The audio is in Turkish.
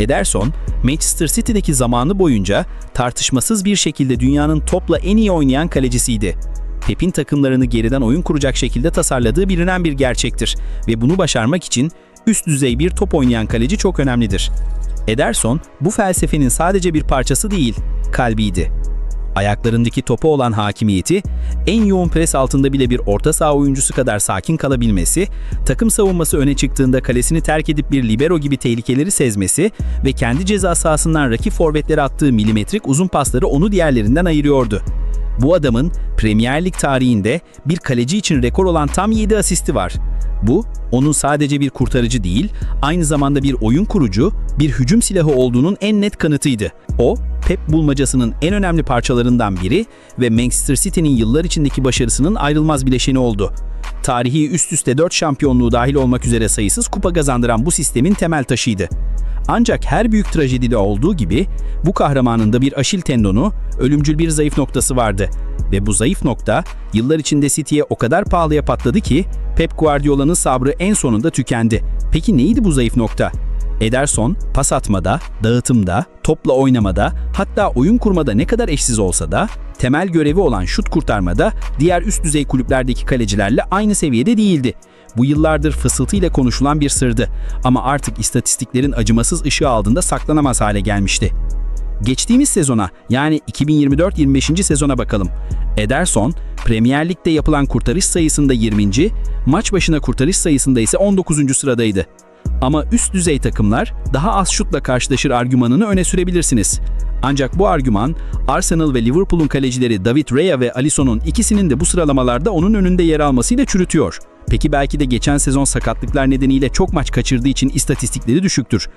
Ederson, Manchester City'deki zamanı boyunca tartışmasız bir şekilde dünyanın topla en iyi oynayan kalecisiydi. Pep'in takımlarını geriden oyun kuracak şekilde tasarladığı bilinen bir gerçektir ve bunu başarmak için üst düzey bir top oynayan kaleci çok önemlidir. Ederson, bu felsefenin sadece bir parçası değil, kalbiydi. Ayaklarındaki topa olan hakimiyeti, en yoğun pres altında bile bir orta saha oyuncusu kadar sakin kalabilmesi, takım savunması öne çıktığında kalesini terk edip bir libero gibi tehlikeleri sezmesi ve kendi ceza sahasından rakip forvetlere attığı milimetrik uzun pasları onu diğerlerinden ayırıyordu. Bu adamın Premier Lig tarihinde bir kaleci için rekor olan tam 7 asisti var. Bu, onun sadece bir kurtarıcı değil, aynı zamanda bir oyun kurucu, bir hücum silahı olduğunun en net kanıtıydı. O, Pep bulmacasının en önemli parçalarından biri ve Manchester City'nin yıllar içindeki başarısının ayrılmaz bileşeni oldu. Tarihi üst üste 4 şampiyonluğu dahil olmak üzere sayısız kupa kazandıran bu sistemin temel taşıydı. Ancak her büyük trajedide olduğu gibi bu kahramanın da bir aşil tendonu, ölümcül bir zayıf noktası vardı. Ve bu zayıf nokta yıllar içinde City'ye o kadar pahalıya patladı ki Pep Guardiola'nın sabrı en sonunda tükendi. Peki neydi bu zayıf nokta? Ederson pas atmada, dağıtımda, topla oynamada, hatta oyun kurmada ne kadar eşsiz olsa da temel görevi olan şut kurtarmada diğer üst düzey kulüplerdeki kalecilerle aynı seviyede değildi. Bu yıllardır fısıltıyla konuşulan bir sırdı ama artık istatistiklerin acımasız ışığı altında saklanamaz hale gelmişti. Geçtiğimiz sezona yani 2024-25. sezona bakalım. Ederson, Premier Lig'de yapılan kurtarış sayısında 20. maç başına kurtarış sayısında ise 19. sıradaydı. Ama üst düzey takımlar daha az şutla karşılaşır argümanını öne sürebilirsiniz. Ancak bu argüman Arsenal ve Liverpool'un kalecileri David Raya ve Alisson'un ikisinin de bu sıralamalarda onun önünde yer almasıyla çürütüyor. Peki belki de geçen sezon sakatlıklar nedeniyle çok maç kaçırdığı için istatistikleri düşüktür.